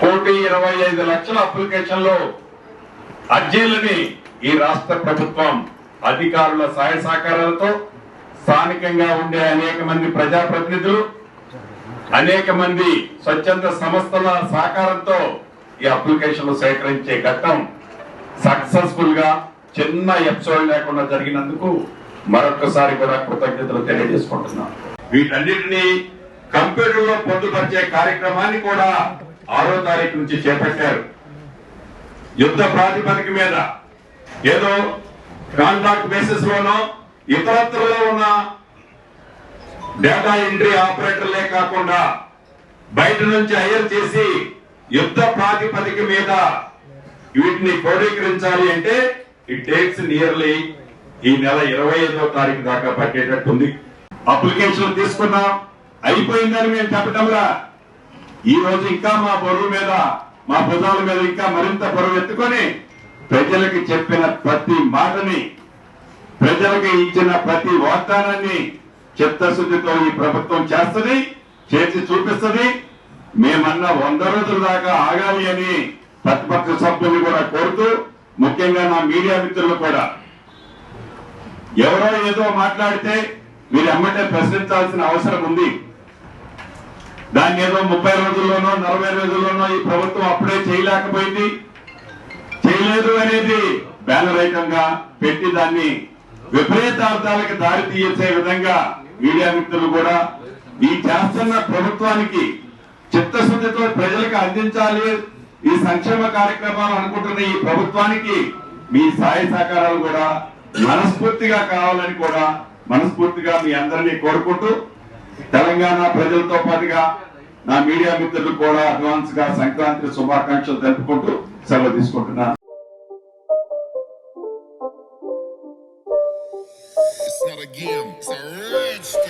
కోటి ఇరవై ఐదు లక్షల అప్లికేషన్లో అర్జీలని ఈ రాష్ట్ర ప్రభుత్వం అధికారుల సహాయ సహకారాలతో స్థానికంగా ఉండే అనేక మంది ప్రజాప్రతినిధులు అనేక మంది స్వచ్ఛంద సంస్థల సహకారంతో ఈ అప్లికేషన్లు సేకరించే ఘట్టం సక్సెస్ఫుల్గా చిన్న ఎపిసోడ్ లేకుండా జరిగినందుకు మరొకసారి కూడా కృతజ్ఞతలు తెలియజేసుకుంటున్నాం వీటన్నిటిని కంప్యూటర్లో పొందుపరిచే కార్యక్రమాన్ని కూడా ఆరో తారీఖు నుంచి చేపట్టారు. యుద్ధ ప్రాతిపదిక మీద ఏదో కాంట్రాక్ట్ బేసిస్ లోనో ఇతరత్రలో ఉన్న డేటా ఎంట్రీ ఆపరేటర్లే కాకుండా బయట నుంచి హైర్ చేసి యుద్ధ ప్రాతిపదిక మీద వీటిని క్రోడీకరించాలి అంటే ఇట్ టేక్స్ నియర్లీ ఈ నెల ఇరవై ఐదో తారీఖు దాకా పట్టేటట్టు ఉంది అప్లికేషన్ తీసుకున్నాం. అయిపోయిందని మేము చెప్పటంలా ఈ రోజు ఇంకా మా బరువు మీద మా భుజాల మీద ఇంకా మరింత బరువు ఎత్తుకొని ప్రజలకు చెప్పిన ప్రతి మాటని ప్రజలకు ఇచ్చిన ప్రతి వాగ్దానాన్ని చిత్తశుద్ధితో ఈ ప్రభుత్వం చేస్తుంది చేసి చూపిస్తుంది. మేమన్న వంద రోజుల దాకా ఆగాలి అని ప్రతిపక్ష సభ్యులు కూడా కోరుతూ ముఖ్యంగా నా మీడియా మిత్రులు కూడా. ఎవరో ఏదో మాట్లాడితే మీరు ఎమ్మటే ప్రశ్నించాల్సిన అవసరం ఉంది. దాన్ని ఏదో ముప్పై రోజుల్లోనో నలభై రోజుల్లోనో ఈ ప్రభుత్వం అప్పుడే చేయలేకపోయింది. చేయలేదు అనేది బ్యానర్ పెట్టి దాన్ని విపరీతార్థాలకు దారి తీయచ్చే విధంగా మీడియా మిత్రులు కూడా ఈ చేస్తున్న ప్రభుత్వానికి చిత్తశుద్ధితో ప్రజలకు అందించాలి. ఈ సంక్షేమ కార్యక్రమాలు అనుకుంటున్న ఈ ప్రభుత్వానికి మీ సాయ సహకారాలు కూడా మనస్ఫూర్తిగా కావాలని కూడా మనస్ఫూర్తిగా మీ అందరినీ కోరుకుంటూ తెలంగాణ ప్రజలతో పాటుగా నా మీడియా మిత్రులు కూడా అడ్వాన్స్గా సంక్రాంతి శుభాకాంక్షలు తెలుపుకుంటూ సెలవు తీసుకుంటున్నాను It's not a game, it's a rich.